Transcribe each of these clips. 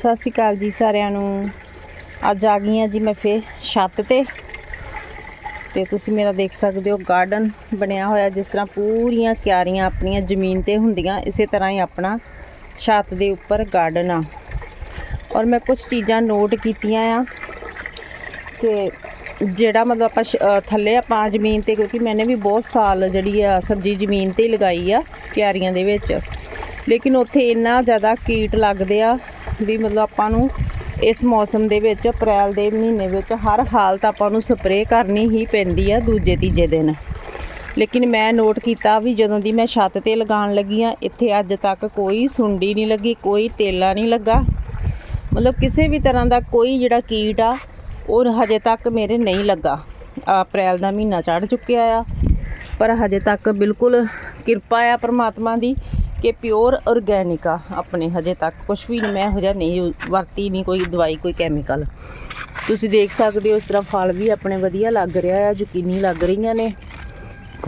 ਸਤਿ ਸ਼੍ਰੀ ਅਕਾਲ ਜੀ ਸਾਰਿਆਂ ਨੂੰ। ਅੱਜ ਆ ਗਈ ਹਾਂ ਜੀ ਮੈਂ ਫੇਰ ਛੱਤ ਤੇ। ਤੇ ਤੁਸੀਂ ਮੇਰਾ ਦੇਖ ਸਕਦੇ ਹੋ ਗਾਰਡਨ ਬਣਿਆ ਹੋਇਆ ਜਿਸ ਤਰ੍ਹਾਂ ਪੂਰੀਆਂ ਕਿਆਰੀਆਂ ਆਪਣੀਆਂ ਜ਼ਮੀਨ ਤੇ ਹੁੰਦੀਆਂ ਇਸੇ ਤਰ੍ਹਾਂ ਹੀ ਆਪਣਾ ਛੱਤ ਦੇ ਉੱਪਰ ਗਾਰਡਨ ਆ। ਔਰ ਮੈਂ ਕੁਝ ਚੀਜ਼ਾਂ ਨੋਟ ਕੀਤੀਆਂ ਆ ਕਿ ਜਿਹੜਾ ਮਤਲਬ ਆਪਾਂ ਸ਼- ਅ, ਥੱਲੇ ਆਪਾਂ ਜ਼ਮੀਨ ਤੇ ਕਿਉਂਕਿ ਮੈਨੇ ਵੀ ਬਹੁਤ ਸਾਲ ਜਿਹੜੀ ਆ ਸਬਜ਼ੀ ਜ਼ਮੀਨ ਤੇ ਹੀ ਲਗਾਈ ਆ ਕਿਆਰੀਆਂ ਦੇ ਵਿੱਚ। ਲੇਕਿਨ ਉੱਥੇ ਇੰਨਾ ਜ਼ਿਆਦਾ ਕੀਟ ਲੱਗਦੇ ਆ ਵੀ ਮਤਲਬ ਆਪਾਂ ਨੂੰ ਇਸ ਮੌਸਮ ਦੇ ਵਿੱਚ, ਅਪ੍ਰੈਲ ਦੇ ਮਹੀਨੇ ਵਿੱਚ ਹਰ ਹਾਲਤ ਆਪਾਂ ਨੂੰ ਸਪਰੇਅ ਕਰਨੀ ਹੀ ਪੈਂਦੀ ਆ ਦੂਜੇ ਤੀਜੇ ਦਿਨ। ਲੇਕਿਨ ਮੈਂ ਨੋਟ ਕੀਤਾ ਵੀ ਜਦੋਂ ਦੀ ਮੈਂ ਛੱਤ ਤੇ ਲਗਾਉਣ ਲੱਗੀ ਆ, ਇੱਥੇ ਅੱਜ ਤੱਕ ਕੋਈ ਸੁੰਡੀ ਨਹੀਂ ਲੱਗੀ, ਕੋਈ ਤੇਲਾ ਨਹੀਂ ਲੱਗਾ। ਮਤਲਬ ਕਿਸੇ ਵੀ ਤਰ੍ਹਾਂ ਦਾ ਕੋਈ ਜਿਹੜਾ ਕੀਟ ਆ, ਉਹ ਹਜੇ ਤੱਕ ਮੇਰੇ ਨਹੀਂ ਲੱਗਾ। ਅਪ੍ਰੈਲ ਦਾ ਮਹੀਨਾ ਚੜ ਚੁੱਕਿਆ ਆ। ਪਰ ਹਜੇ ਤੱਕ ਬਿਲਕੁਲ ਕਿਰਪਾ ਆ ਪ੍ਰਮਾਤਮਾ ਦੀ ਕਿ ਪਿਓਰ ਆਰਗੈਨਿਕ ਆ ਆਪਣੇ, ਹਜੇ ਤੱਕ। ਕੁਝ ਵੀ ਨਹੀਂ ਮੈਂ ਇਹੋ ਜਿਹਾ ਨਹੀਂ ਯੂ- ਵਰਤੀ ਨਹੀਂ ਕੋਈ ਦਵਾਈ, ਕੋਈ ਕੈਮੀਕਲ ਤੁਸੀਂ ਦੇਖ ਸਕਦੇ ਹੋ, ਇਸ ਤਰ੍ਹਾਂ ਫਲ ਵੀ ਆਪਣੇ ਵਧੀਆ ਲੱਗ ਰਿਹਾ ਆ, ਯਕੀਨੀ ਲੱਗ ਰਹੀਆਂ ਨੇ।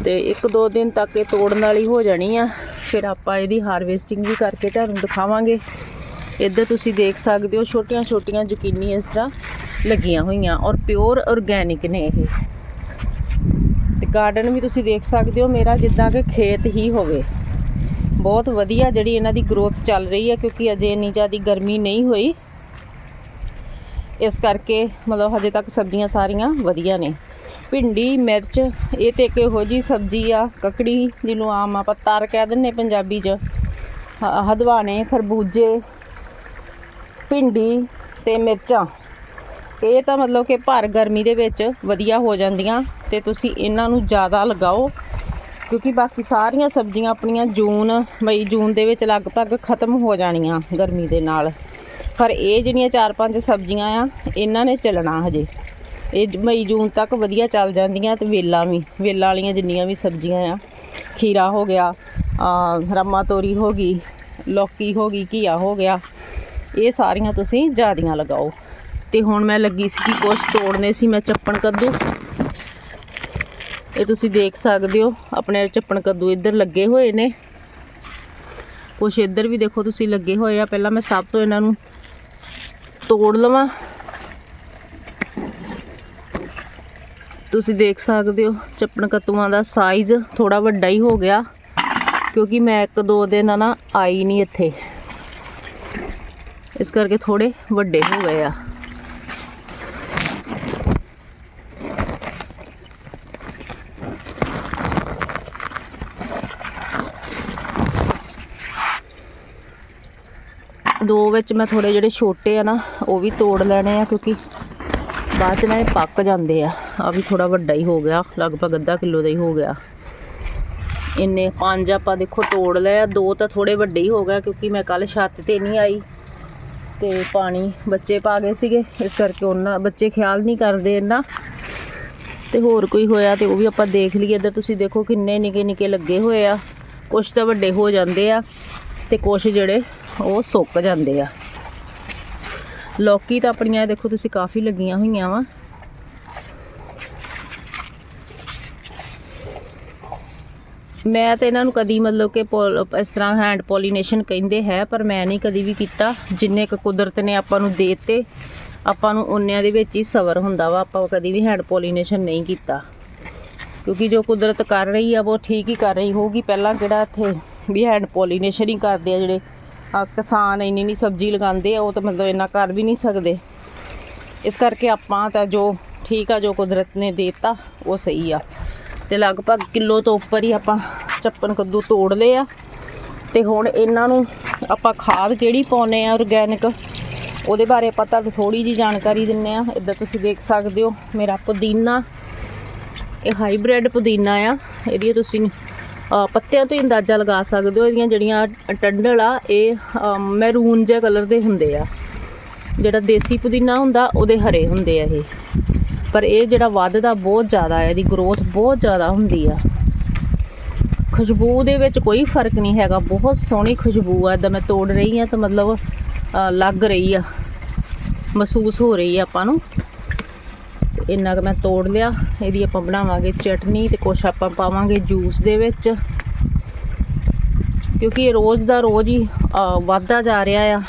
ਤੇ ਇੱਕ ਦੋ ਦਿਨ ਤੱਕ ਇਹ ਤੋੜਨ ਵਾਲੀ ਹੋ ਜਾਣੀ ਆ। ਫਿਰ ਆਪਾਂ ਇਹਦੀ ਹਾਰਵੈਸਟਿੰਗ ਵੀ ਕਰਕੇ ਤੁਹਾਨੂੰ ਦਿਖਾਵਾਂਗੇ। ਇੱਧਰ ਤੁਸੀਂ ਦੇਖ ਸਕਦੇ ਹੋ ਛੋਟੀਆਂ ਛੋਟੀਆਂ ਜ਼ੁਕੀਨੀ ਇਸ ਤਰ੍ਹਾਂ ਲੱਗੀਆਂ ਹੋਈਆਂ ਔਰ ਪਿਓਰ ਆਰਗੈਨਿਕ ਨੇ ਇਹ। ਤੇ ਗਾਰਡਨ ਵੀ ਤੁਸੀਂ ਦੇਖ ਸਕਦੇ ਹੋ, ਮੇਰਾ ਜਿੱਦਾਂ ਕਿ ਖੇਤ ਹੀ ਹੋਵੇ। ਬਹੁਤ ਵਧੀਆ ਜਿਹੜੀ ਇਹਨਾਂ ਦੀ ਗਰੋਥ ਚੱਲ ਰਹੀ ਹੈ ਕਿਉਂਕਿ ਅਜੇ ਇੰਨੀ ਜ਼ਿਆਦਾ ਗਰਮੀ ਨਹੀਂ ਹੋਈ। ਇਸ ਕਰਕੇ ਮਤਲਬ ਹਜੇ ਤੱਕ ਸਬਜ਼ੀਆਂ ਸਾਰੀਆਂ ਵਧੀਆ ਨੇ। ਭਿੰਡੀ, ਮਿਰਚ, ਇਹ ਤੇ ਇੱਕ ਇਹੋ ਜੀ ਸਬਜ਼ੀ ਆ, ਕਕੜੀ ਜਿਹਨੂੰ ਆਮ ਆਪਾਂ ਤਰ ਕਹਿ ਦਿੰਦੇ ਪੰਜਾਬੀ 'ਚ। ਹਦਵਾਣੇ ਖਰਬੂਜੇ, ਭਿੰਡੀ ਤੇ ਮਿਰਚਾਂ। ਇਹ ਤਾਂ ਮਤਲਬ ਕਿ ਭਰ ਗਰਮੀ ਦੇ ਵਿੱਚ ਵਧੀਆ ਹੋ ਜਾਂਦੀਆਂ ਤੇ ਤੁਸੀਂ ਇਹਨਾਂ ਨੂੰ ਜ਼ਿਆਦਾ ਲਗਾਓ। ਕਿਉਂਕਿ ਬਾਕੀ ਸਾਰੀਆਂ ਸਬਜ਼ੀਆਂ ਆਪਣੀਆਂ ਜੂਨ, ਮਈ, ਜੂਨ ਦੇ ਵਿੱਚ ਲਗਭਗ ਖਤਮ ਹੋ ਜਾਣੀਆਂ ਗਰਮੀ ਦੇ ਨਾਲ। ਪਰ ਇਹ ਜਿਹੜੀਆਂ ਚਾਰ ਪੰਜ ਸਬਜ਼ੀਆਂ ਆ, ਇਹਨਾਂ ਨੇ ਚੱਲਣਾ ਹਜੇ। ਇਹ ਮਈ, ਜੂਨ ਤੱਕ ਵਧੀਆ ਚੱਲ ਜਾਂਦੀਆਂ ਤੇ ਵੇਲਾਂ ਵੀ, ਵੇਲਾਂ ਵਾਲੀਆਂ ਜਿੰਨੀਆਂ ਵੀ ਸਬਜ਼ੀਆਂ ਆ, ਖੀਰਾ ਹੋ ਗਿਆ ਰਮਾ ਤੋਰੀ ਹੋ ਗਈ, ਲੌਕੀ ਹੋ ਗਈ, ਘੀਆ ਹੋ ਗਿਆ, ਇਹ ਸਾਰੀਆਂ ਤੁਸੀਂ ਜ਼ਿਆਦੀਆਂ ਲਗਾਓ। ਤੇ ਹੁਣ ਮੈਂ ਲੱਗੀ ਸੀ ਕਿ ਕੁਛ ਤੋੜਨੇ ਸੀ, ਮੈਂ ਚੱਪਣ ਕੱਦੂ। ਇਹ ਤੁਸੀਂ ਦੇਖ ਸਕਦੇ ਹੋ, ਆਪਣੇ ਚੱਪਣ ਕੱਦੂ ਇੱਧਰ ਲੱਗੇ ਹੋਏ ਨੇ। ਕੁਛ ਇੱਧਰ ਵੀ ਦੇਖੋ ਤੁਸੀਂ ਲੱਗੇ ਹੋਏ ਆ। ਪਹਿਲਾਂ ਮੈਂ ਸਭ ਤੋਂ ਇਹਨਾਂ ਨੂੰ ਤੋੜ ਲਵਾਂ। ਤੁਸੀਂ ਦੇਖ ਸਕਦੇ ਹੋ, ਚੱਪਣ ਕੱਦੂਆਂ ਦਾ ਸਾਈਜ਼ ਥੋੜਾ ਵੱਡਾ ਹੀ ਹੋ ਗਿਆ, ਕਿਉਂਕਿ ਮੈਂ ਇੱਕ ਦੋ ਦਿਨ ਨਾ ਆਈ ਨਹੀਂ ਇੱਥੇ। ਇਸ ਕਰਕੇ ਥੋੜੇ ਵੱਡੇ ਹੋ ਗਏ ਆ। ਦੋ ਵਿੱਚ ਮੈਂ ਥੋੜੇ ਜਿਹੜੇ ਛੋਟੇ ਆ ਨਾ, ਉਹ ਵੀ ਤੋੜ ਲੈਣੇ ਆ ਕਿਉਂਕਿ ਬਾਅਦ ਚ ਨਾ ਇਹ ਪੱਕ ਜਾਂਦੇ ਆ। ਆ ਵੀ ਥੋੜਾ ਵੱਡਾ ਹੀ ਹੋ ਗਿਆ, ਲਗਭਗ ਅੱਧਾ ਕਿਲੋ ਦਾ ਹੀ ਹੋ ਗਿਆ। ਇੰਨੇ ਪੰਜ ਆਪਾਂ ਦੇਖੋ ਤੋੜ ਲਏ ਆ, ਦੋ ਤਾਂ ਥੋੜੇ ਵੱਡੇ ਹੀ ਹੋ ਗਿਆ ਕਿਉਂਕਿ ਮੈਂ ਕੱਲ ਛੱਤ ਤੇ ਨਹੀਂ ਆਈ ਤੇ ਪਾਣੀ ਬੱਚੇ ਪਾ ਗਏ ਸੀਗੇ, ਇਸ ਕਰਕੇ ਉਹਨਾਂ ਬੱਚੇ ਖਿਆਲ ਨਹੀਂ ਕਰਦੇ ਇੰਨਾ। ਤੇ ਹੋਰ ਕੋਈ ਹੋਇਆ ਤੇ ਉਹ ਵੀ ਆਪਾਂ ਦੇਖ ਲਈਏ, ਇੱਧਰ ਤੁਸੀਂ ਦੇਖੋ ਕਿੰਨੇ ਨਿੱਕੇ ਨਿੱਕੇ ਲੱਗੇ ਹੋਏ ਆ। ਕੁਝ ਤਾਂ ਵੱਡੇ ਹੋ ਜਾਂਦੇ ਆ ਤੇ ਕੁਝ ਜਿਹੜੇ ਉਹ ਸੁੱਕ ਜਾਂਦੇ ਆ। ਲੌਕੀ ਤਾਂ ਆਪਣੀਆਂ, ਦੇਖੋ ਤੁਸੀਂ ਕਾਫੀ ਲੱਗੀਆਂ ਹੋਈਆਂ ਵਾ। ਮੈਂ ਤਾਂ ਇਹਨਾਂ ਨੂੰ ਕਦੀ ਮਤਲਬ ਕਿ ਪੋਲ- ਇਸ ਤਰ੍ਹਾਂ ਹੈਂਡ ਪੋਲੀਨੇਸ਼ਨ ਕਹਿੰਦੇ ਹੈ, ਪਰ ਮੈਂ ਨਹੀਂ ਕਦੀ ਵੀ ਕੀਤਾ। ਜਿੰਨੇ ਕੁ ਕੁਦਰਤ ਨੇ ਆਪਾਂ ਨੂੰ ਦੇਤੇ, ਆਪਾਂ ਨੂੰ ਉਹਨਿਆਂ ਦੇ ਵਿੱਚ ਹੀ ਸਵਰ ਹੁੰਦਾ ਵਾ, ਆਪਾਂ ਕਦੀ ਵੀ ਹੈਂਡ ਪੋਲੀਨੇਸ਼ਨ ਨਹੀਂ ਕੀਤਾ। ਕਿਉਂਕਿ ਜੋ ਕੁਦਰਤ ਕਰ ਰਹੀ ਆ, ਉਹ ਠੀਕ ਹੀ ਕਰ ਰਹੀ ਹੋਊਗੀ। ਪਹਿਲਾਂ ਕਿਹੜਾ ਇੱਥੇ ਵੀ ਹੈਂਡ ਪੋਲੀਨੇਸ਼ਨ ਹੀ ਕਰਦੇ ਆ ਜਿਹੜੇ ਕਿਸਾਨ ਇੰਨੀ ਨਹੀਂ ਸਬਜ਼ੀ ਲਗਾਉਂਦੇ ਆ, ਉਹ ਤਾਂ ਮਤਲਬ ਇੰਨਾ ਕਰ ਵੀ ਨਹੀਂ ਸਕਦੇ। ਇਸ ਕਰਕੇ ਆਪਾਂ ਤਾਂ ਜੋ ਠੀਕ ਆ, ਜੋ ਕੁਦਰਤ ਨੇ ਦੇਤਾ, ਉਹ ਸਹੀ ਆ। ਤੇ ਲਗਭਗ ਕਿਲੋ ਤੋਂ ਉੱਪਰ ਹੀ ਆਪਾਂ ਚੱਪਣ ਕੱਦੂ ਤੋੜ ਲਏ ਆ। ਤੇ ਹੁਣ ਇਹਨਾਂ ਨੂੰ ਆਪਾਂ ਖਾਦ ਕਿਹੜੀ ਪਾਉਨੇ ਆ ਆਰਗੈਨਿਕ ਉਹਦੇ ਬਾਰੇ ਆਪਾਂ ਤੁਹਾਨੂੰ ਥੋੜੀ ਜੀ ਜਾਣਕਾਰੀ ਦਿੰਨੇ ਆ। ਇੱਧਰ ਤੁਸੀਂ ਦੇਖ ਸਕਦੇ ਹੋ, ਮੇਰਾ ਪੁਦੀਨਾ, ਇਹ ਹਾਈਬ੍ਰਿਡ ਪੁਦੀਨਾ ਆ। ਇਹਦੀ ਤੁਸੀਂ ਪੱਤਿਆਂ ਤੋਂ ਹੀ ਅੰਦਾਜ਼ਾ ਲਗਾ ਸਕਦੇ ਹੋ, ਇਹਦੀਆਂ ਜਿਹੜੀਆਂ ਟੰਡਲ ਆ, ਇਹ ਮੈਰੂਨ ਜਿਹੇ ਕਲਰ ਦੇ ਹੁੰਦੇ ਆ। ਜਿਹੜਾ ਦੇਸੀ ਪੁਦੀਨਾ ਹੁੰਦਾ, ਉਹਦੇ ਹਰੇ ਹੁੰਦੇ ਆ ਇਹ। ਪਰ ਇਹ ਜਿਹੜਾ ਵੱਧਦਾ ਬਹੁਤ ਜ਼ਿਆਦਾ ਹੈ ਇਹਦੀ ਗਰੋਥ ਬਹੁਤ ਜ਼ਿਆਦਾ ਹੁੰਦੀ ਆ। ਖੁਸ਼ਬੂ ਦੇ ਵਿੱਚ ਕੋਈ ਫ਼ਰਕ ਨਹੀਂ ਹੈਗਾ, ਬਹੁਤ ਸੋਹਣੀ ਖੁਸ਼ਬੂ ਆ। ਇਦਾਂ ਮੈਂ ਤੋੜ ਰਹੀ ਆ ਤਾਂ ਮਤਲਬ ਲੱਗ ਰਹੀ ਆ। ਮਹਿਸੂਸ ਹੋ ਰਹੀ ਆ ਆਪਾਂ ਨੂੰ। ਇੰਨਾ ਕੁ ਮੈਂ ਤੋੜ ਲਿਆ। ਇਹਦੀ ਆਪਾਂ ਬਣਾਵਾਂਗੇ ਚਟਨੀ ਤੇ ਕੁਛ ਆਪਾਂ ਪਾਵਾਂਗੇ ਜੂਸ ਦੇ ਵਿੱਚ। ਕਿਉਂਕਿ ਇਹ ਰੋਜ਼ ਦਾ ਰੋਜ਼ ਹੀ ਅ, ਵੱਧਦਾ ਜਾ ਰਿਹਾ ਆ।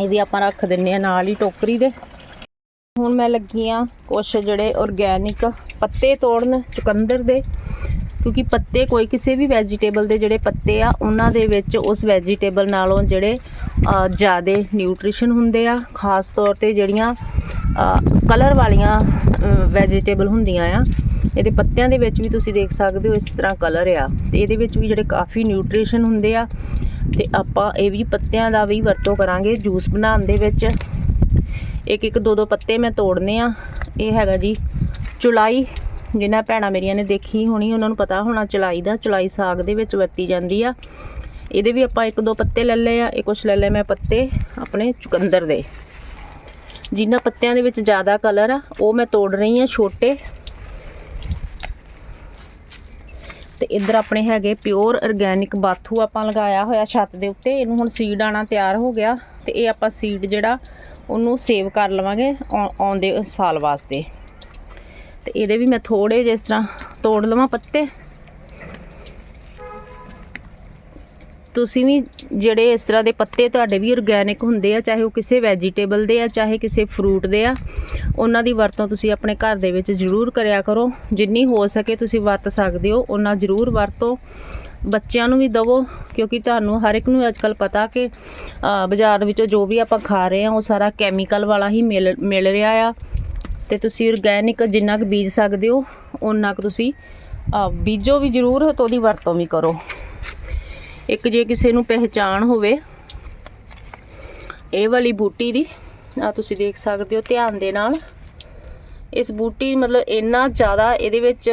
ਇਹਦੀ ਆਪਾਂ ਰੱਖ ਦਿੰਨੇ ਆ ਨਾਲ ਹੀ ਟੋਕਰੀ ਦੇ। ਹੁਣ ਮੈਂ ਲੱਗੀ ਆ ਕੁਛ ਜਿਹੜੇ ਆਰਗੈਨਿਕ ਪੱਤੇ ਤੋੜਨ ਚੁਕੰਦਰ ਦੇ। ਕਿਉਂਕਿ ਪੱਤੇ ਕੋਈ ਕਿਸੇ ਵੀ ਵੈਜੀਟੇਬਲ ਦੇ ਜਿਹੜੇ ਪੱਤੇ ਆ ਉਹਨਾਂ ਦੇ ਵਿੱਚ ਉਸ ਵੈਜੀਟੇਬਲ ਨਾਲੋਂ ਜਿਹੜੇ ਜ਼ਿਆਦਾ ਨਿਊਟ੍ਰੀਸ਼ਨ ਹੁੰਦੇ ਆ। ਖਾਸ ਤੌਰ ਤੇ ਜਿਹੜੀਆਂ ਕਲਰ ਵਾਲੀਆਂ ਵੈਜੀਟੇਬਲ ਹੁੰਦੀਆਂ ਆ। ਇਹਦੇ ਪੱਤਿਆਂ ਦੇ ਵਿੱਚ ਵੀ ਤੁਸੀਂ ਦੇਖ ਸਕਦੇ ਹੋ ਇਸ ਤਰ੍ਹਾਂ ਕਲਰ ਆ। ਤੇ ਇਹਦੇ ਵਿੱਚ ਵੀ ਜਿਹੜੇ ਕਾਫੀ ਨਿਊਟ੍ਰੀਸ਼ਨ ਹੁੰਦੇ ਆ। ਤੇ ਆਪਾਂ ਇਹ ਵੀ ਪੱਤਿਆਂ ਦਾ ਵੀ ਵਰਤੋਂ ਕਰਾਂਗੇ ਜੂਸ ਬਣਾਉਣ ਦੇ ਵਿੱਚ। ਇੱਕ ਇੱਕ ਦੋ ਦੋ ਪੱਤੇ ਮੈਂ ਤੋੜਨੇ ਆ। ਇਹ ਹੈਗਾ ਜੀ ਚੁਲਾਈ। ਜਿਨ੍ਹਾਂ ਭੈਣਾਂ ਮੇਰੀਆਂ ਨੇ ਦੇਖੀ ਹੋਣੀ, ਉਹਨਾਂ ਨੂੰ ਪਤਾ ਹੋਣਾ ਚੁਲਾਈ ਦਾ। ਚੁਲਾਈ ਸਾਗ ਦੇ ਵਿੱਚ ਵਰਤੀ ਜਾਂਦੀ ਆ। ਇਹਦੇ ਵੀ ਆਪਾਂ ਇੱਕ ਦੋ ਪੱਤੇ ਲੈ ਲਏ ਆ। ਇਹ ਕੁਛ ਲੈ ਲਏ ਮੈਂ ਪੱਤੇ ਆਪਣੇ ਚੁਕੰਦਰ ਦੇ। ਜਿਨ੍ਹਾਂ ਪੱਤਿਆਂ ਦੇ ਵਿੱਚ ਜ਼ਿਆਦਾ ਕਲਰ ਆ, ਉਹ ਮੈਂ ਤੋੜ ਰਹੀ ਆ ਛੋਟੇ। ਤੇ ਇੱਧਰ ਆਪਣੇ ਹੈਗੇ ਪਿਓਰ ਆਰਗੈਨਿਕ ਬਾਥੂ ਆਪਾਂ ਲਗਾਇਆ ਹੋਇਆ ਛੱਤ ਦੇ ਉੱਤੇ, ਇਹਨੂੰ ਹੁਣ ਸੀਡ ਆਣਾ ਤਿਆਰ ਹੋ ਗਿਆ। ਤੇ ਇਹ ਆਪਾਂ ਸੀਡ ਜਿਹੜਾ, ਉਹਨੂੰ ਸੇਵ ਕਰ ਲਵਾਂਗੇ ਆਉਂਦੇ ਸਾਲ ਵਾਸਤੇ। ਤੇ ਇਹਦੇ ਵੀ ਮੈਂ ਥੋੜੇ ਜਿਸ ਤਰ੍ਹਾਂ ਤੋੜ ਲਵਾਂ ਪੱਤੇ। ਤੁਸੀਂ ਵੀ ਜਿਹੜੇ ਇਸ ਤਰ੍ਹਾਂ ਦੇ ਪੱਤੇ ਤੁਹਾਡੇ ਵੀ ਆਰਗੈਨਿਕ ਹੁੰਦੇ ਆ, ਚਾਹੇ ਉਹ ਕਿਸੇ ਵੈਜੀਟੇਬਲ ਦੇ ਆ, ਚਾਹੇ ਕਿਸੇ ਫਰੂਟ ਦੇ ਆ, ਉਹਨਾਂ ਦੀ ਵਰਤੋਂ ਤੁਸੀਂ ਆਪਣੇ ਘਰ ਦੇ ਵਿੱਚ ਜ਼ਰੂਰ ਕਰਿਆ ਕਰੋ। ਜਿੰਨੀ ਹੋ ਸਕੇ ਤੁਸੀਂ ਵਰਤ ਸਕਦੇ ਹੋ, ਉਹਨਾਂ ਜ਼ਰੂਰ ਵਰਤੋ। ਬੱਚਿਆਂ ਨੂੰ ਵੀ ਦਵੋ, ਕਿਉਂਕਿ ਤੁਹਾਨੂੰ ਹਰ ਇੱਕ ਨੂੰ ਅੱਜਕੱਲ ਪਤਾ ਕਿ ਬਾਜ਼ਾਰ ਵਿੱਚੋਂ ਜੋ ਵੀ ਆਪਾਂ ਖਾ ਰਹੇ ਆ ਉਹ ਸਾਰਾ ਕੈਮੀਕਲ ਵਾਲਾ ਹੀ ਮਿਲ ਮਿਲ ਰਿਹਾ ਆ। ਤੇ ਤੁਸੀਂ ਆਰਗੈਨਿਕ ਜਿੰਨਾ ਕੁ ਬੀਜ ਸਕਦੇ ਹੋ ਉਹਨਾਂ ਕੁ ਤੁਸੀਂ ਬੀਜੋ ਵੀ ਜ਼ਰੂਰ, ਤੇ ਉਹਦੀ ਵਰਤੋਂ ਵੀ ਕਰੋ। ਇੱਕ ਜੇ ਕਿਸੇ ਨੂੰ ਪਹਿਚਾਣ ਹੋਵੇ, ਇਹ ਵਾਲੀ ਬੂਟੀ ਦੀ, ਆ ਤੁਸੀਂ ਦੇਖ ਸਕਦੇ ਹੋ ਧਿਆਨ ਦੇ ਨਾਲ। ਇਸ ਬੂਟੀ ਮਤਲਬ ਇੰਨਾ ਜ਼ਿਆਦਾ ਇਹਦੇ ਵਿੱਚ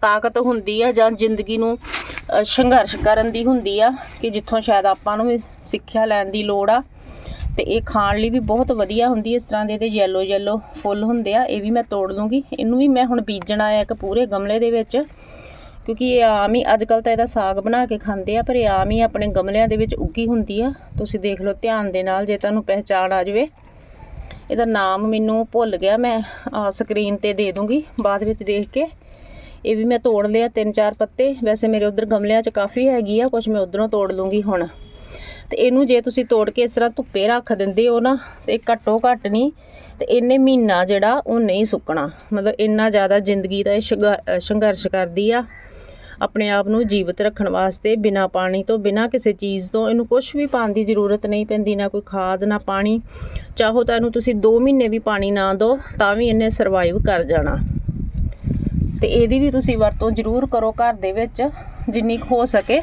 ਤਾਕਤ ਹੁੰਦੀ ਆ ਜਾਂ ਜ਼ਿੰਦਗੀ ਨੂੰ ਸੰਘਰਸ਼ ਕਰਨ ਦੀ ਹੁੰਦੀ ਆ ਕਿ ਜਿੱਥੋਂ ਸ਼ਾਇਦ ਆਪਾਂ ਨੂੰ ਸਿੱਖਿਆ ਲੈਣ ਦੀ ਲੋੜ ਆ। ਤੇ ਇਹ ਖਾਣ ਲਈ ਵੀ ਬਹੁਤ ਵਧੀਆ ਹੁੰਦੀ, ਇਸ ਤਰ੍ਹਾਂ ਦੇ ਤੇ ਯੈਲੋ ਯੈਲੋ ਫੁੱਲ ਹੁੰਦੇ ਆ, ਇਹ ਵੀ ਮੈਂ ਤੋੜ ਲੂੰਗੀ। ਇਹਨੂੰ ਵੀ ਮੈਂ ਹੁਣ ਬੀਜਣਾ ਆ ਇੱਕ ਪੂਰੇ ਗਮਲੇ ਦੇ ਵਿੱਚ। ਕਿਉਂਕਿ ਇਹ ਆਮ ਹੀ ਅੱਜ ਕੱਲ ਤਾਂ ਇਹਦਾ ਸਾਗ ਬਣਾ ਕੇ ਖਾਂਦੇ ਆ, ਪਰ ਇਹ ਆਮ ਹੀ ਆਪਣੇ ਗਮਲਿਆਂ ਦੇ ਵਿੱਚ ਉੱਗੀ ਹੁੰਦੀ ਆ। ਤੁਸੀਂ ਦੇਖ ਲਓ ਧਿਆਨ ਦੇ ਨਾਲ, ਜੇ ਤੁਹਾਨੂੰ ਪਹਿਚਾਣ ਆ ਜਾਵੇ। ਇਹਦਾ ਨਾਮ ਮੈਨੂੰ ਭੁੱਲ ਗਿਆ, ਮੈਂ ਸਕਰੀਨ ਤੇ ਦੇ ਦੂੰਗੀ, ਬਾਅਦ ਵਿੱਚ ਦੇਖ ਕੇ। ਇਹ ਵੀ ਮੈਂ ਤੋੜ ਲਿਆ ਤਿੰਨ ਚਾਰ ਪੱਤੇ। ਵੈਸੇ ਮੇਰੇ ਉਧਰ ਗਮਲਿਆਂ 'ਚ ਕਾਫੀ ਹੈਗੀ ਆ ਕੁਝ ਮੈਂ ਉਧਰੋਂ ਤੋੜ ਲੂੰਗੀ ਹੁਣ। ਤੇ ਇਹਨੂੰ ਜੇ ਤੁਸੀਂ ਤੋੜ ਕੇ ਇਸ ਤਰ੍ਹਾਂ ਧੁੱਪੇ ਰੱਖ ਦਿੰਦੇ ਹੋ ਨਾ, ਤੇ ਘੱਟੋ ਘੱਟ ਨਹੀਂ, ਤੇ ਇਹਨੇ ਮਹੀਨਾ ਜਿਹੜਾ ਉਹ ਨਹੀਂ ਸੁੱਕਣਾ। ਮਤਲਬ ਇੰਨਾ ਜ਼ਿਆਦਾ ਜ਼ਿੰਦਗੀ ਦਾ ਇਹ ਸੰਘ- ਸੰਘਰਸ਼ ਕਰਦੀ ਆ। ਆਪਣੇ ਆਪ ਨੂੰ ਜੀਵਤ ਰੱਖਣ ਵਾਸਤੇ, ਬਿਨਾ ਪਾਣੀ ਤੋਂ, ਬਿਨਾ ਕਿਸੇ ਚੀਜ਼ ਤੋਂ ਇਹਨੂੰ ਕੁਝ ਵੀ ਪਾਉਣ ਦੀ ਜ਼ਰੂਰਤ ਨਹੀਂ ਪੈਂਦੀ, ਨਾ ਕੋਈ ਖਾਦ, ਨਾ ਪਾਣੀ। ਚਾਹੋ ਤਾਂ ਇਹਨੂੰ ਤੁਸੀਂ 2 ਮਹੀਨੇ ਵੀ ਪਾਣੀ ਨਾ ਦਿਓ, ਤਾਂ ਵੀ ਇਹਨੇ ਸਰਵਾਈਵ ਕਰ ਜਾਣਾ। ਤੇ ਇਹਦੀ ਵੀ ਤੁਸੀਂ ਵਰਤੋਂ ਜ਼ਰੂਰ ਕਰੋ ਘਰ ਦੇ ਵਿੱਚ, ਜਿੰਨੀ ਕੁ ਹੋ ਸਕੇ।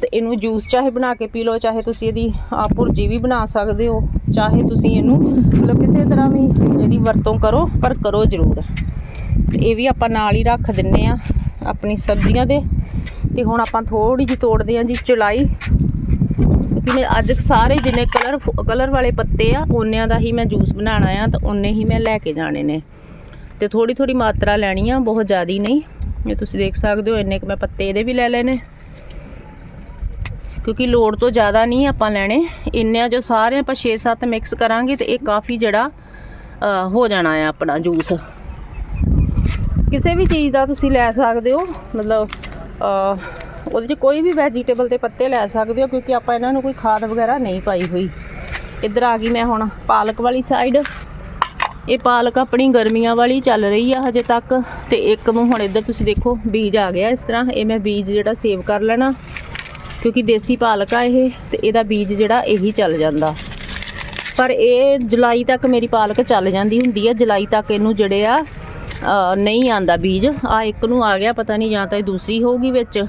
ਤੇ ਇਹਨੂੰ ਜੂਸ ਚਾਹੇ ਬਣਾ ਕੇ ਪੀ ਲਓ, ਚਾਹੇ ਤੁਸੀਂ ਇਹਦੀ ਆਪ ਭੁਰਜੀ ਵੀ ਬਣਾ ਸਕਦੇ ਹੋ, ਚਾਹੇ ਤੁਸੀਂ ਇਹਨੂੰ ਮਤਲਬ ਕਿਸੇ ਤਰ੍ਹਾਂ ਵੀ ਇਹਦੀ ਵਰਤੋਂ ਕਰੋ, ਪਰ ਕਰੋ ਜ਼ਰੂਰ। ਇਹ ਵੀ ਆਪਾਂ ਨਾਲ ਹੀ ਰੱਖ ਦਿੰਨੇ ਆ। ਆਪਣੀ ਸਬਜ਼ੀਆਂ ਦੇ। ਤੇ ਹੁਣ ਆਪਾਂ ਥੋੜੀ ਜਿਹੀ ਤੋੜਦੇ ਆ ਜੀ ਚੁਲਾਈ। ਕਿਉਂਕਿ ਮੈਂ ਅੱਜ ਸਾਰੇ ਜਿੰਨੇ ਕਲਰ ਕਲਰ ਵਾਲੇ ਪੱਤੇ ਆ, ਓਨਿਆਂ ਦਾ ਹੀ ਮੈਂ ਜੂਸ ਬਣਾਉਣਾ ਆ ਤਾਂ ਓਨੇ ਹੀ ਮੈਂ ਲੈ ਕੇ ਜਾਣੇ ਨੇ। ਤੇ ਥੋੜੀ ਥੋੜੀ ਮਾਤਰਾ ਲੈਣੀ ਆ, ਬਹੁਤ ਜ਼ਿਆਦੀ ਨਹੀਂ। ਇਹ ਤੁਸੀਂ ਦੇਖ ਸਕਦੇ ਹੋ, ਇੰਨੇ ਕੁ ਮੈਂ ਪੱਤੇ ਇਹਦੇ ਵੀ ਲੈ ਲੈਣੇ। ਕਿਉਂਕਿ ਲੋੜ ਤੋਂ ਜ਼ਿਆਦਾ ਨਹੀਂ ਆਪਾਂ ਲੈਣੇ। ਇੰਨੇ ਜੋ ਸਾਰੇ ਆਪਾਂ 6-7 ਮਿਕਸ ਕਰਾਂਗੇ ਤੇ ਇਹ ਕਾਫੀ ਜਿਹੜਾ ਹੋ ਜਾਣਾ ਆ ਆਪਣਾ ਜੂਸ। ਕਿਸੇ ਵੀ ਚੀਜ਼ ਦਾ ਤੁਸੀਂ ਲੈ ਸਕਦੇ ਹੋ, ਮਤਲਬ ਉਹਦੇ 'ਚ ਕੋਈ ਵੀ ਵੈਜੀਟੇਬਲ ਦੇ ਪੱਤੇ ਲੈ ਸਕਦੇ ਹੋ, ਕਿਉਂਕਿ ਆਪਾਂ ਇਹਨਾਂ ਨੂੰ ਕੋਈ ਖਾਦ ਵਗੈਰਾ ਨਹੀਂ ਪਾਈ ਹੋਈ। ਇੱਧਰ ਆ ਗਈ ਮੈਂ ਹੁਣ ਪਾਲਕ ਵਾਲੀ ਸਾਈਡ ਇਹ ਪਾਲਕ ਆਪਣੀ ਗਰਮੀਆਂ ਵਾਲੀ ਚੱਲ ਰਹੀ ਆ ਹਜੇ ਤੱਕ, ਤੇ ਇੱਕ ਨੂੰ ਹੁਣ ਇੱਧਰ ਤੁਸੀਂ ਦੇਖੋ, ਬੀਜ ਆ ਗਿਆ ਇਸ ਤਰ੍ਹਾਂ। ਇਹ ਮੈਂ ਬੀਜ ਜਿਹੜਾ ਸੇਵ ਕਰ ਲੈਣਾ, ਕਿਉਂਕਿ ਦੇਸੀ ਪਾਲਕ ਆ ਇਹ, ਤੇ ਇਹਦਾ ਬੀਜ ਜਿਹੜਾ ਇਹੀ ਚੱਲ ਜਾਂਦਾ। ਪਰ ਇਹ ਜੁਲਾਈ ਤੱਕ ਮੇਰੀ ਪਾਲਕ ਚੱਲ ਜਾਂਦੀ ਹੁੰਦੀ ਆ, ਜੁਲਾਈ ਤੱਕ ਇਹਨੂੰ ਜਿਹੜੇ ਆ ਨਹੀਂ ਆਂਦਾ ਬੀਜ। ਆ ਇੱਕ ਨੂੰ ਆ ਗਿਆ, ਪਤਾ ਨਹੀਂ ਜਾਂ ਤਾਂ ਇਹ ਦੂਸਰੀ ਹੋਊਗੀ ਵਿੱਚ।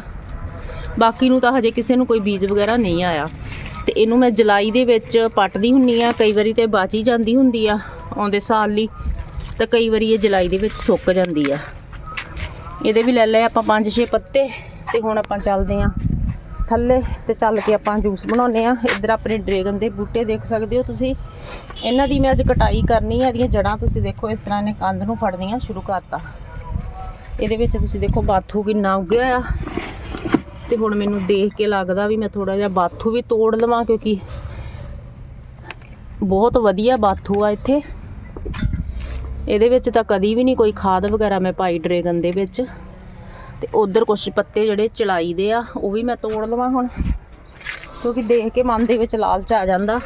ਬਾਕੀ ਨੂੰ ਤਾਂ ਹਜੇ ਕਿਸੇ ਨੂੰ ਕੋਈ ਬੀਜ ਵਗੈਰਾ ਨਹੀਂ ਆਇਆ। ਤੇ ਇਹਨੂੰ ਮੈਂ ਜੁਲਾਈ ਦੇ ਵਿੱਚ ਪੱਟਦੀ ਹੁੰਨੀ ਆ, ਕਈ ਵਾਰੀ ਤੇ ਬਾਚੀ ਜਾਂਦੀ ਹੁੰਦੀ ਆ ਆਉਂਦੇ ਸਾਲ ਲਈ। ਤਾਂ ਕਈ ਵਾਰੀ ਇਹ ਜੁਲਾਈ ਦੇ ਵਿੱਚ ਸੁੱਕ ਜਾਂਦੀ ਆ। ਇਹਦੇ ਵੀ ਲੈ ਲਏ ਆਪਾਂ 5-6 ਪੱਤੇ, ਤੇ ਹੁਣ ਆਪਾਂ ਚੱਲਦੇ ਆਂ। ਥੱਲੇ ਤੇ ਚੱਲ ਕੇ ਆਪਾਂ ਜੂਸ ਬਣਾਉਨੇ ਆ ਇੱਧਰ ਆਪਣੇ ਡਰੈਗਨ ਦੇ ਬੂਟੇ ਦੇਖ ਸਕਦੇ ਹੋ ਤੁਸੀਂ। ਇਹਨਾਂ ਦੀ ਮੈਂ ਅੱਜ ਕਟਾਈ ਕਰਨੀ ਹੈ, ਇਹਦੀਆਂ ਜੜਾਂ ਤੁਸੀਂ ਦੇਖੋ, ਇਸ ਤਰ੍ਹਾਂ ਨੇ ਕੰਧ ਨੂੰ ਫੜਨੀਆਂ ਸ਼ੁਰੂ ਕਰਤਾ। ਇਹਦੇ ਵਿੱਚ ਤੁਸੀਂ ਦੇਖੋ ਬਾਥੂ ਕਿੰਨਾ ਉੱਗਿਆ ਆ। ਤੇ ਹੁਣ ਮੈਨੂੰ ਦੇਖ ਕੇ ਲੱਗਦਾ ਵੀ ਮੈਂ ਥੋੜਾ ਜਿਹਾ ਬਾਥੂ ਵੀ ਤੋੜ ਲਵਾਂ, ਕਿਉਂਕਿ ਬਹੁਤ ਵਧੀਆ ਬਾਥੂ ਆ ਇੱਥੇ। ਇਹਦੇ ਵਿੱਚ ਤਾਂ ਕਦੀ ਵੀ ਨਹੀਂ ਕੋਈ ਖਾਦ ਵਗੈਰਾ ਮੈਂ ਪਾਈ ਡਰੈਗਨ ਦੇ ਵਿੱਚ। ਤੇ ਉਧਰ ਕੁਝ ਪੱਤੇ ਜਿਹੜੇ ਚਲਾਈ ਦੇ ਆ, ਉਹ ਵੀ ਮੈਂ ਤੋੜ ਲਵਾਂ ਹੁਣ। ਕਿਉਂਕਿ ਦੇਖ ਕੇ ਮਨ ਦੇ ਵਿੱਚ ਲਾਲਚ ਆ ਜਾਂਦਾ।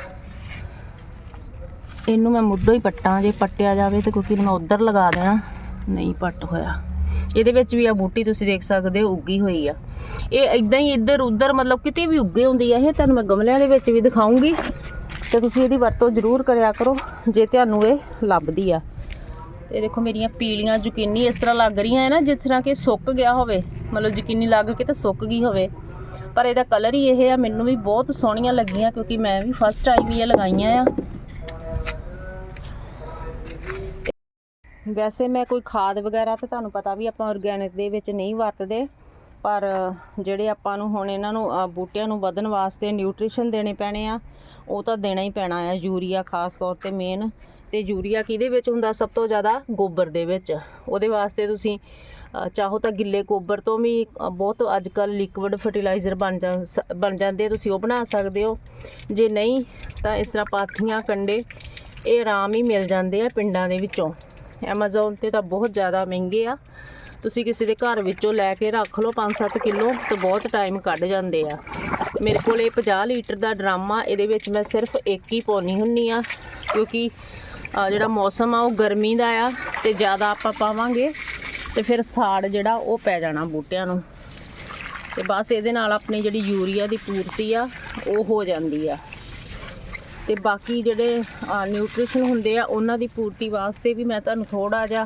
ਇਹਨੂੰ ਮੈਂ ਮੁੱਢੋਂ ਹੀ ਪੱਟਾਂ, ਜੇ ਪੱਟਿਆ ਜਾਵੇ ਤੇ ਕਿਉਂਕਿ ਮੈਂ ਉਧਰ ਲਗਾ ਦੇਣਾ, ਨਹੀਂ ਪੱਟ ਹੋਇਆ। ਇਹਦੇ ਵਿੱਚ ਵੀ ਆ ਬੂਟੀ, ਤੁਸੀਂ ਦੇਖ ਸਕਦੇ ਹੋ, ਉੱਗੀ ਹੋਈ ਆ। ਇਹ ਇਦਾਂ ਹੀ ਇੱਧਰ ਉੱਧਰ, ਮਤਲਬ ਕਿਤੇ ਵੀ ਉੱਗੇ ਹੁੰਦੀ ਆ ਇਹ, ਤੁਹਾਨੂੰ ਮੈਂ ਗਮਲਿਆਂ ਦੇ ਵਿੱਚ ਵੀ ਦਿਖਾਉਂਗੀ। ਤੇ ਤੁਸੀਂ ਇਹਦੀ ਵਰਤੋਂ ਜ਼ਰੂਰ ਕਰਿਆ ਕਰੋ, ਜੇ ਤੁਹਾਨੂੰ ਇਹ ਲੱਭਦੀ ਆ। ਇਹ ਦੇਖੋ ਮੇਰੀਆਂ ਪੀਲੀਆਂ ਜ਼ੁਕੀਨੀ ਇਸ ਤਰ੍ਹਾਂ ਲੱਗ ਰਹੀਆਂ ਹੈ ਨਾ, ਜਿਸ ਤਰ੍ਹਾਂ ਕਿ ਸੁੱਕ ਗਿਆ ਹੋਵੇ। ਮਤਲਬ ਜ਼ੁਕੀਨੀ ਲੱਗ ਕੇ ਤਾਂ ਸੁੱਕ ਗਈ ਹੋਵੇ। ਪਰ ਇਹਦਾ ਕਲਰ ਹੀ ਇਹ ਆ, ਮੈਨੂੰ ਵੀ ਬਹੁਤ ਸੋਹਣੀਆਂ ਲੱਗੀਆਂ ਕਿਉਂਕਿ ਮੈਂ ਵੀ ਫਸਟ ਟਾਈਮ ਹੀ ਇਹ ਲਗਾਈਆਂ ਆ। ਵੈਸੇ ਮੈਂ ਕੋਈ ਖਾਦ ਵਗੈਰਾ ਤਾਂ ਤੁਹਾਨੂੰ ਪਤਾ ਵੀ ਆਪਾਂ ਆਰਗੈਨਿਕ ਦੇ ਵਿੱਚ ਨਹੀਂ ਵਰਤਦੇ। ਪਰ ਜਿਹੜੇ ਆਪਾਂ ਨੂੰ ਹੁਣ ਇਹਨਾਂ ਨੂੰ ਬੂਟਿਆਂ ਨੂੰ ਵਧਣ ਵਾਸਤੇ ਨਿਊਟ੍ਰੀਸ਼ਨ ਦੇਣੇ ਪੈਣੇ ਆ ਉਹ ਤਾਂ ਦੇਣਾ ਹੀ ਪੈਣਾ ਆ ਯੂਰੀਆ ਖਾਸ ਤੌਰ ਤੇ ਮੇਨ ਤੇ ਯੂਰੀਆ ਕਿਹਦੇ ਵਿੱਚ ਹੁੰਦਾ? ਸਭ ਤੋਂ ਜ਼ਿਆਦਾ ਗੋਬਰ ਦੇ ਵਿੱਚ। ਉਹਦੇ ਵਾਸਤੇ ਤੁਸੀਂ ਚਾਹੋ ਤਾਂ ਗਿੱਲੇ ਗੋਬਰ ਤੋਂ ਵੀ ਬਹੁਤ ਅੱਜ ਕੱਲ ਲਿਕਵਿਡ ਫਰਟੀਲਾਈਜ਼ਰ ਬਣ ਜਾਂ ਸ- ਬਣ ਜਾਂਦੇ ਆ, ਤੁਸੀਂ ਉਹ ਬਣਾ ਸਕਦੇ ਹੋ। ਜੇ ਨਹੀਂ ਤਾਂ ਇਸ ਤਰ੍ਹਾਂ ਪਾਥੀਆਂ ਕੰਡੇ ਇਹ ਆਰਾਮ ਹੀ ਮਿਲ ਜਾਂਦੇ ਆ ਪਿੰਡਾਂ ਦੇ ਵਿੱਚੋਂ। ਐਮਾਜ਼ੋਨ ਤੇ ਤਾਂ ਬਹੁਤ ਜ਼ਿਆਦਾ ਮਹਿੰਗੇ ਆ। ਤੁਸੀਂ ਕਿਸੇ ਦੇ ਘਰ ਵਿੱਚੋਂ ਲੈ ਕੇ ਰੱਖ ਲਓ 5-7 ਕਿਲੋ ਤੇ ਬਹੁਤ ਟਾਈਮ ਕੱਢ ਜਾਂਦੇ ਆ। ਮੇਰੇ ਕੋਲ ਇਹ 50 ਲੀਟਰ ਦਾ ਡਰਮ ਆ ਇਹਦੇ ਵਿੱਚ ਮੈਂ ਸਿਰਫ ਇੱਕ ਹੀ ਪਾਉਣੀ ਹੁੰਨੀ ਆ, ਕਿਉਂਕਿ ਜਿਹੜਾ ਮੌਸਮ ਆ ਉਹ ਗਰਮੀ ਦਾ ਆ ਤੇ ਜ਼ਿਆਦਾ ਆਪਾਂ ਪਾਵਾਂਗੇ ਤੇ ਫਿਰ ਸਾੜ ਜਿਹੜਾ ਉਹ ਪੈ ਜਾਣਾ ਬੂਟਿਆਂ ਨੂੰ। ਤੇ ਬਸ ਇਹਦੇ ਨਾਲ ਆਪਣੀ ਜਿਹੜੀ ਯੂਰੀਆ ਦੀ ਪੂਰਤੀ ਆ, ਉਹ ਹੋ ਜਾਂਦੀ ਆ। ਤੇ ਬਾਕੀ ਜਿਹੜੇ ਨਿਊਟ੍ਰੀਸ਼ਨ ਹੁੰਦੇ ਆ, ਉਹਨਾਂ ਦੀ ਪੂਰਤੀ ਵਾਸਤੇ ਵੀ ਮੈਂ ਤੁਹਾਨੂੰ ਥੋੜਾ ਜਿਹਾ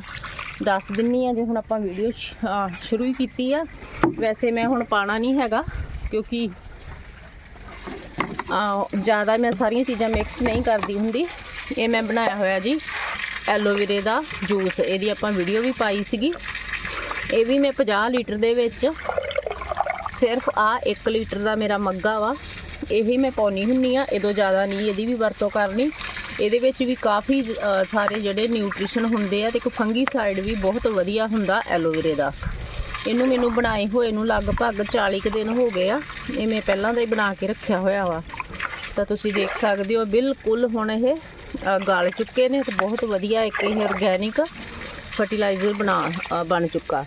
ਦੱਸ ਦਿੰਨੀ ਆ ਜੇ ਹੁਣ ਆਪਾਂ ਵੀਡੀਓ ਸ਼ੁਰੂ ਹੀ ਕੀਤੀ ਆ। ਵੈਸੇ ਮੈਂ ਹੁਣ ਪਾਣਾ ਨਹੀਂ ਹੈਗਾ, ਕਿਉਂਕਿ ਜ਼ਿਆਦਾ ਮੈਂ ਸਾਰੀਆਂ ਚੀਜ਼ਾਂ ਮਿਕਸ ਨਹੀਂ ਕਰਦੀ ਹੁੰਦੀ। ਇਹ ਮੈਂ ਬਣਾਇਆ ਹੋਇਆ ਜੀ ਐਲੋਵੇਰੇ ਦਾ ਜੂਸ ਇਹਦੀ ਆਪਾਂ ਵੀਡੀਓ ਵੀ ਪਾਈ ਸੀਗੀ। ਇਹ ਵੀ ਮੈਂ 50 ਲੀਟਰ ਦੇ ਵਿੱਚ। ਸਿਰਫ ਆ 1 ਲੀਟਰ ਦਾ ਮੇਰਾ ਮੱਗਾ ਵਾ। ਇਹੀ ਮੈਂ ਪਾਉਣੀ ਹੁੰਨੀ ਆ ਇਦੋਂ ਜ਼ਿਆਦਾ ਨਹੀਂ, ਇਹਦੀ ਵੀ ਵਰਤੋਂ ਕਰਨੀ। ਇਹਦੇ ਵਿੱਚ ਵੀ ਕਾਫੀ ਸਾਰੇ ਜਿਹੜੇ ਨਿਊਟ੍ਰੀਸ਼ਨ ਹੁੰਦੇ ਆ ਤੇ ਇੱਕ ਫੰਗੀਸਾਈਡ ਵੀ ਬਹੁਤ ਵਧੀਆ ਹੁੰਦਾ ਐਲੋਵੇਰੇ ਦਾ। ਇਹਨੂੰ ਮੈਨੂੰ ਬਣਾਏ ਹੋਏ ਨੂੰ ਲਗਭਗ 40 ਕੁ ਦਿਨ ਹੋ ਗਏ ਆ। ਇਹ ਮੈਂ ਪਹਿਲਾਂ ਦਾ ਹੀ ਬਣਾ ਕੇ ਰੱਖਿਆ ਹੋਇਆ ਵਾ। ਤਾਂ ਤੁਸੀਂ ਦੇਖ ਸਕਦੇ ਹੋ, ਬਿਲਕੁਲ ਹੁਣ ਇਹ ਗਲ ਚੁੱਕੇ ਨੇ ਤੇ ਬਹੁਤ ਵਧੀਆ ਇੱਕ ਇਹ ਆਰਗੈਨਿਕ ਫਰਟੀਲਾਈਜ਼ਰ ਬਣਾ ਬਣ ਚੁੱਕਾ।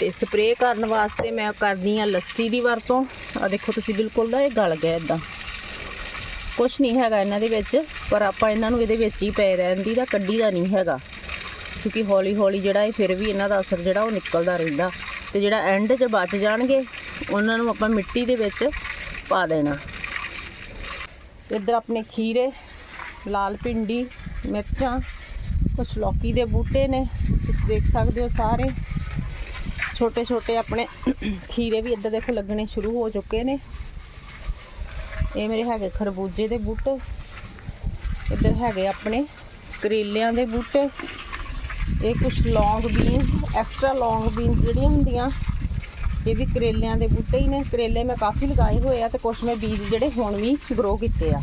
ਤੇ ਸਪਰੇਅ ਕਰਨ ਵਾਸਤੇ ਮੈਂ ਕਰਦੀ ਆ ਲੱਸੀ ਦੀ ਵਰਤੋਂ। ਆ ਦੇਖੋ ਤੁਸੀਂ ਬਿਲਕੁਲ ਦਾ ਇਹ ਗਲ ਗਿਆ ਇਦਾਂ ਕੁਝ ਨਹੀਂ ਹੈਗਾ ਇਹਨਾਂ ਦੇ ਵਿੱਚ। ਪਰ ਆਪਾਂ ਇਹਨਾਂ ਨੂੰ ਇਹਦੇ ਵਿੱਚ ਹੀ ਪਏ ਰਹਿਣ ਦੀ ਦਾ ਕੱਢੀ ਦਾ ਨਹੀਂ ਹੈਗਾ। ਕਿਉਂਕਿ ਹੌਲੀ ਹੌਲੀ ਜਿਹੜਾ ਇਹ ਫਿਰ ਵੀ ਇਹਨਾਂ ਦਾ ਅਸਰ ਜਿਹੜਾ ਉਹ ਨਿਕਲਦਾ ਰਹਿੰਦਾ। ਤੇ ਜਿਹੜਾ ਐਂਡ 'ਚ ਬਚ ਜਾਣਗੇ, ਉਹਨਾਂ ਨੂੰ ਆਪਾਂ ਮਿੱਟੀ ਦੇ ਵਿੱਚ ਪਾ ਦੇਣਾ। ਇੱਧਰ ਆਪਣੇ ਖੀਰੇ, ਲਾਲ ਭਿੰਡੀ, ਮਿਰਚਾਂ, ਕੁਛ ਲੌਕੀ ਦੇ ਬੂਟੇ ਨੇ। ਤੁਸੀਂ ਦੇਖ ਸਕਦੇ ਹੋ ਸਾਰੇ। ਛੋਟੇ ਛੋਟੇ ਆਪਣੇ ਖੀਰੇ ਵੀ ਇੱਧਰ ਦੇਖੋ ਲੱਗਣੇ ਸ਼ੁਰੂ ਹੋ ਚੁੱਕੇ ਨੇ। ਇਹ ਮੇਰੇ ਹੈਗੇ ਖਰਬੂਜੇ ਦੇ ਬੂਟੇ। ਇੱਧਰ ਹੈਗੇ ਆਪਣੇ ਕਰੇਲਿਆਂ ਦੇ ਬੂਟੇ। ਇਹ ਕੁਝ long beans extra long beans ਜਿਹੜੀਆਂ ਹੁੰਦੀਆਂ, ਇਹ ਵੀ ਕਰੇਲਿਆਂ ਦੇ ਬੂਟੇ ਹੀ ਨੇ। ਕਰੇਲੇ ਮੈਂ ਕਾਫੀ ਲਗਾਏ ਹੋਏ ਆ ਤੇ ਕੁਝ ਮੈਂ ਬੀਜ ਜਿਹੜੇ ਹੁਣ ਵੀ ਗਰੋ ਕੀਤੇ ਆ।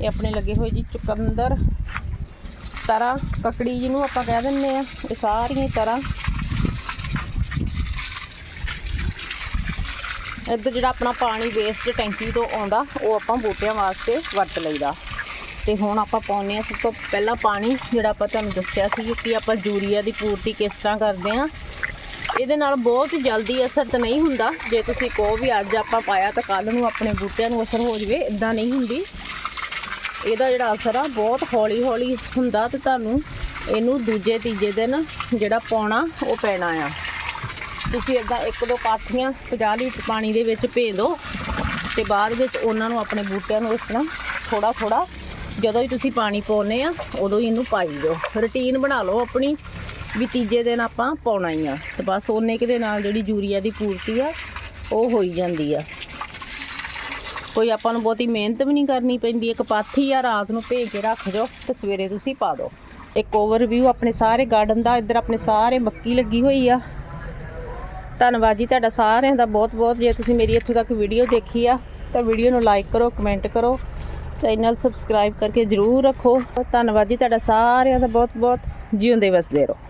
ਇਹ ਆਪਣੇ ਲੱਗੇ ਹੋਏ ਜੀ ਚੁਕੰਦਰ, ਤਰਾ, ਕਕੜੀ ਜਿਹਨੂੰ ਆਪਾਂ ਕਹਿ ਦਿੰਦੇ ਆ। ਇਹ ਸਾਰੀਆਂ ਤਰ੍ਹਾਂ ਇੱਧਰ ਜਿਹੜਾ ਆਪਣਾ ਪਾਣੀ ਵੇਸਟ ਟੈਂਕੀ ਤੋਂ ਆਉਂਦਾ, ਉਹ ਆਪਾਂ ਬੂਟਿਆਂ ਵਾਸਤੇ ਵਰਤ ਲਈਦਾ। ਤੇ ਹੁਣ ਆਪਾਂ ਪਾਉਂਦੇ ਆ ਸਭ ਤੋਂ ਪਹਿਲਾਂ ਪਾਣੀ, ਜਿਹੜਾ ਆਪਾਂ ਤੁਹਾਨੂੰ ਦੱਸਿਆ ਸੀ ਕਿ ਆਪਾਂ ਯੂਰੀਆ ਦੀ ਪੂਰਤੀ ਕਿਸ ਤਰ੍ਹਾਂ ਕਰਦੇ ਆ ਇਹਦੇ ਨਾਲ ਬਹੁਤ ਜਲਦੀ ਅਸਰ ਤਾਂ ਨਹੀਂ ਹੁੰਦਾ। ਜੇ ਤੁਸੀਂ ਕਹੋ ਵੀ ਅੱਜ ਆਪਾਂ ਪਾਇਆ ਤਾਂ ਕੱਲ ਨੂੰ ਆਪਣੇ ਬੂਟਿਆਂ ਨੂੰ ਅਸਰ ਹੋ ਜਵੇ ਇਦਾਂ ਨਹੀਂ ਹੁੰਦੀ। ਇਹਦਾ ਜਿਹੜਾ ਅਸਰ ਆ, ਬਹੁਤ ਹੌਲੀ ਹੌਲੀ ਹੁੰਦਾ ਤੇ ਤੁਹਾਨੂੰ ਇਹਨੂੰ ਦੂਜੇ ਤੀਜੇ ਦਿਨ ਜਿਹੜਾ ਪਾਉਣਾ, ਉਹ ਪੈਣਾ ਆ। ਤੁਸੀਂ ਇਦਾਂ ਇੱਕ ਦੋ ਪਾਥੀਆਂ 50 ਲੀਟਰ ਪਾਣੀ ਦੇ ਵਿੱਚ ਭੇ ਦਿਓ ਤੇ ਬਾਅਦ ਵਿੱਚ ਉਹਨਾਂ ਨੂੰ ਆਪਣੇ ਬੂਟਿਆਂ ਨੂੰ ਇਸ ਤਰ੍ਹਾਂ ਥੋੜਾ ਥੋੜਾ ਜਦੋਂ ਹੀ ਤੁਸੀਂ ਪਾਣੀ ਪਾਉਨੇ ਆ, ਉਦੋਂ ਹੀ ਇਹਨੂੰ ਪਾਈ ਦਿਓ। ਰੁਟੀਨ ਬਣਾ ਲਓ ਆਪਣੀ, ਵੀ ਤੀਜੇ ਦਿਨ ਆਪਾਂ ਪਾਉਣਾ ਹੀ ਆ। ਤੇ ਬਸ ਉਹਨੇ ਕੁ ਦੇ ਨਾਲ ਜਿਹੜੀ ਯੂਰੀਆ ਦੀ ਪੂਰਤੀ ਆ, ਉਹ ਹੋਈ ਜਾਂਦੀ ਆ। ਕੋਈ ਆਪਾਂ ਨੂੰ ਬਹੁਤੀ ਮਿਹਨਤ ਵੀ ਨਹੀਂ ਕਰਨੀ ਪੈਂਦੀ, ਇੱਕ ਪਾਥੀ ਆ ਰਾਤ ਨੂੰ ਭੇਜ ਕੇ ਰੱਖ ਜਾਓ ਤੇ ਸਵੇਰੇ ਤੁਸੀਂ ਪਾ ਦਿਓ। ਇੱਕ ਓਵਰਵਿਊ ਆਪਣੇ ਸਾਰੇ ਗਾਰਡਨ ਦਾ, ਇੱਧਰ ਆਪਣੇ ਸਾਰੇ ਮੱਕੀ ਲੱਗੀ ਹੋਈ ਆ। ਧੰਨਵਾਦ ਜੀ ਤੁਹਾਡਾ ਸਾਰਿਆਂ ਦਾ ਬਹੁਤ ਬਹੁਤ ਜੇ ਤੁਸੀਂ ਮੇਰੀ ਇੱਥੋਂ ਤੱਕ ਵੀਡੀਓ ਦੇਖੀ ਆ, ਤਾਂ ਵੀਡੀਓ ਨੂੰ ਲਾਈਕ ਕਰੋ ਕਮੈਂਟ ਕਰੋ। ਚੈਨਲ ਸਬਸਕ੍ਰਾਈਬ ਕਰਕੇ ਜਰੂਰ ਰੱਖੋ। ਧੰਨਵਾਦ ਜੀ ਤੁਹਾਡਾ ਸਾਰਿਆਂ ਦਾ ਬਹੁਤ ਬਹੁਤ ਜਿਉਂਦੇ ਵਸਦੇ ਰਹੋ।